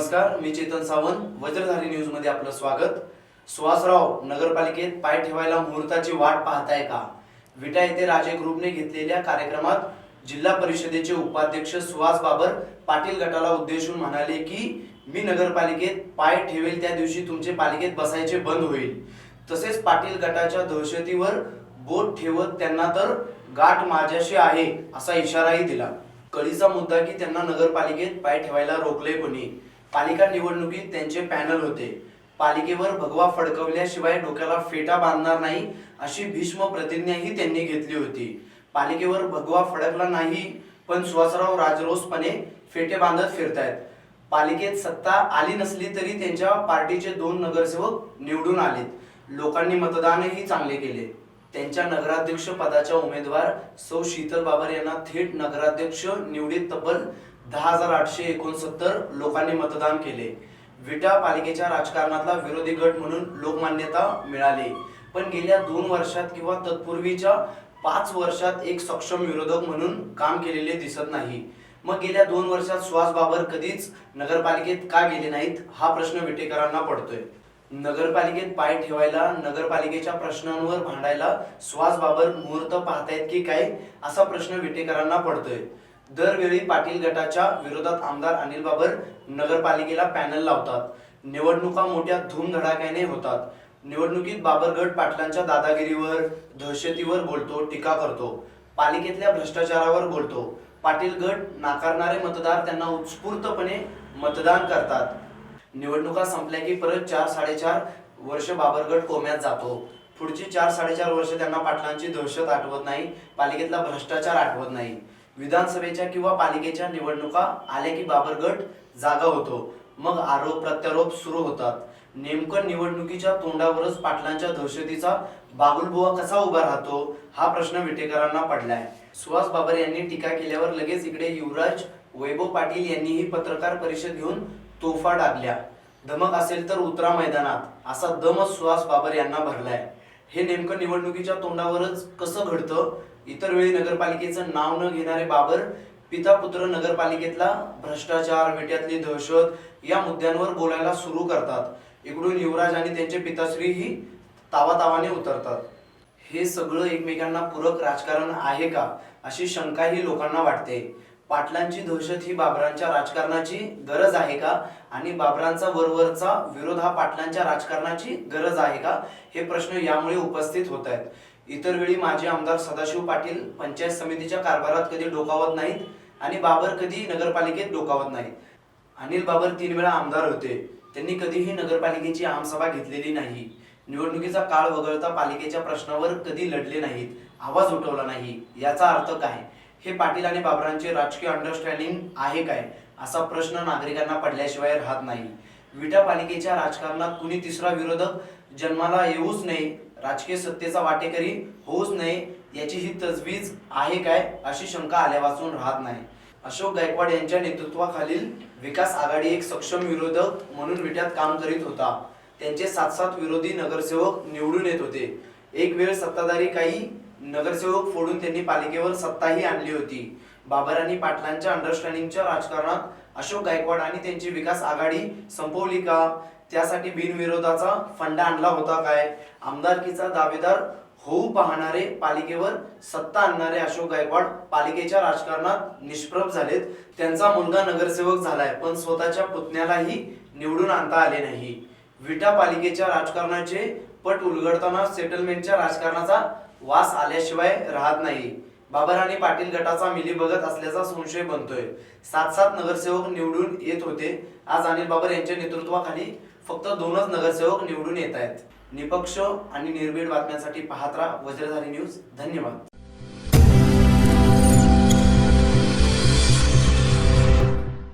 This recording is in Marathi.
नमस्कार मी चेतन सावंत वज्रधारी न्यूजमध्ये आपलं स्वागत. सुहासराव नगरपालिकेत पाय ठेवायला मुहूर्ताची वाट पाहताय का? विटा येथे राजे ग्रुपने घेतलेल्या कार्यक्रमात जिल्हा परिषदेचे उपाध्यक्ष सुहास बाबर पाटील गटाला उद्देशून म्हणाले की मी नगरपालिकेत पाय ठेवेल त्या दिवशी तुमचे पालिकेत बसायचे बंद होईल. तसेच पाटील गटाच्या दहशतीवर बोट ठेवत त्यांना तर गाठ माझ्याशी आहे असा इशाराही दिला. कळीचा मुद्दा की त्यांना नगरपालिकेत पाय ठेवायला रोखले कोणी? पालिका निवडणुकीत त्यांचे पॅनल होते. पालिकेवर भगवा फडकवल्याशिवाय डोक्याला फेटा बांधणार नाही अशी भीष्म प्रतिज्ञाही त्यांनी घेतली होती. पालिकेवर भगवा फडकला नाही पण सुहासराव राजरोसपणे फेटे बांधत फिरतायत. पालिकेत सत्ता आली नसली तरी त्यांच्या पार्टीचे दोन नगरसेवक निवडून आलेत. लोकांनी मतदानही चांगले केले. त्यांच्या नगराध्यक्ष पदाच्या उमेदवार सौ शीतल बाबर यांना थेट नगराध्यक्ष निवडीत तब्बल दहा हजार आठशे एकोणसत्तर लोकांनी मतदान केले. विटा पालिकेच्या राजकारणातला विरोधी गट म्हणून लोकमान्यता मिळाली. पण गेल्या दोन वर्षात किंवा तत्पूर्वीच्या पाच वर्षात एक सक्षम विरोधक म्हणून काम केलेले दिसत नाही. मग गेल्या दोन वर्षात सुहास बाबर कधीच नगरपालिकेत का गेले नाहीत हा प्रश्न विटेकरांना पडतोय. नगरपालिकेत पाय ठेवायला नगरपालिकेच्या प्रश्नांवर भांडायला सुहास बाबर मुहूर्त पाहतायत की काय असा प्रश्न विटेकरांना पडतोय. दरवेळी पाटील गटाच्या विरोधात आमदार अनिल बाबर नगरपालिकेला पॅनल लावतात. निवडणुका मोठ्या धूमधडाक्याने होतात. निवडणुकीत बाबरगड पाटलांच्या दादागिरीवर दहशतीवर बोलतो टीका करतो. पालिकेतल्या भ्रष्टाचारावर बोलतो. पाटील गट नाकारणारे मतदार त्यांना उत्स्फूर्तपणे मतदान करतात. निवडणुका संपल्या की परत चार साडेचार वर्ष बाबरगड कोम्यात जातो. पुढची चार साडेचार वर्ष त्यांना पाटलांची दहशत आठवत नाही. पालिकेतला भ्रष्टाचार आठवत नाही. विधानसभेच्या किंवा पालिकेच्या निवडणुका आल्या की बाबरगड जागा होतो. मग आरोप प्रत्यारोप सुरू होतात. नेमकं निवडणुकीच्या तोंडावरच पाटलांच्या दहशतीचा बागुलबुवा कसा उभा राहतो हा प्रश्न विटेकरांना पडलाय. सुहास बाबर यांनी टीका केल्यावर लगेच इकडे युवराज वैभव पाटील यांनीही पत्रकार परिषद घेऊन तोफा डागल्या. धमक असेल तर उतरा मैदानात असा दमच सुहास बाबर यांना भरलाय. हे नेमकं निवडणुकीच्या तोंडावरच कसं घडतं? इतर वेळी नगरपालिकेचं नाव न घेणारे बाबर पिता पुत्र नगरपालिकेतला भ्रष्टाचार वेट्यातली दहशत या मुद्द्यांवर बोलायला सुरू करतात. इकडून युवराज आणि त्यांचे पिताश्री ही तावातावाने उतरतात. हे सगळं एकमेकांना पूरक राजकारण आहे का? अशी शंकाही लोकांना वाटते. पाटलांची दहशत ही बाबरांच्या राजकारणाची गरज आहे का? आणि बाबरांचा वरवरचा विरोध हा पाटलांच्या राजकारणाची गरज आहे का? हे प्रश्न यामुळे उपस्थित होत आहेत. इतर वेळी माजी आमदार सदाशिव पाटील पंचायत समितीच्या कारभारात कधी डोकावत नाहीत आणि बाबर कधी नगरपालिकेत डोकावत नाहीत. अनिल बाबर तीन वेळा आमदार होते. त्यांनी कधीही नगरपालिकेची आमसभा घेतलेली नाही. निवडणुकीचा काळ वगळता पालिकेच्या प्रश्नावर कधी लढले नाहीत आवाज उठवला नाही याचा अर्थ काय? हे पाटील आणि बाबरांचे राजकीय अंडरस्टँडिंग आहे काय? असा प्रश्न नागरिकांना पडल्याशिवाय राहत नाही. विटा पालिकेच्या राजकारणात कुणी तिसरा विरोधक जन्माला येऊच नये राजकीय सत्तेचा वाटेकरी होऊच नये याची ही तजवीज आहे काय अशी शंका आल्यापासून राहत नाही. अशोक गायकवाड यांच्या नेतृत्वाखालील विकास आघाडी एक सक्षम विरोधक म्हणून विट्यात काम करीत होता. त्यांचे सात सात विरोधी नगरसेवक निवडून येत होते. एक वेळ सत्ताधारी काही नगरसेवक फोडून त्यांनी पालिकेवर सत्ताही आणली होती. बाबरांनी पाटलांच्या अंडरस्टँडिंगच्या राजकारणात अशोक गायकवाड आणि त्यांची विकास आघाडी संपवली का? त्यासाठी बिनविरोधाचा फंडा आणला होता काय? आमदारकीचा दावेदार होऊ पाहणारे पालिकेवर सत्ता आणणारे अशोक गायकवाड पालिकेच्या राजकारणात निष्प्रभ झालेत. त्यांचा मुलगा नगरसेवक झालाय पण स्वतःच्या पुतण्यालाही निवडून आणता आले नाही. विटा पालिकेच्या राजकारणाचे पट उलगडताना सेटलमेंटच्या राजकारणाचा वास आल्याशिवाय राहत नाही. बाबर आणि पाटील गटाचा मिली बघत असल्याचा संशय बनतोय. सात सात नगरसेवक निवडून येत होते. आज अनिल बाबर यांच्या नेतृत्वाखाली फक्त दोनच नगरसेवक निवडून येत आहेत. निपक्ष आणि निर्भीड बातम्यांसाठी पाहत राहा वज्रधारी न्यूज. धन्यवाद.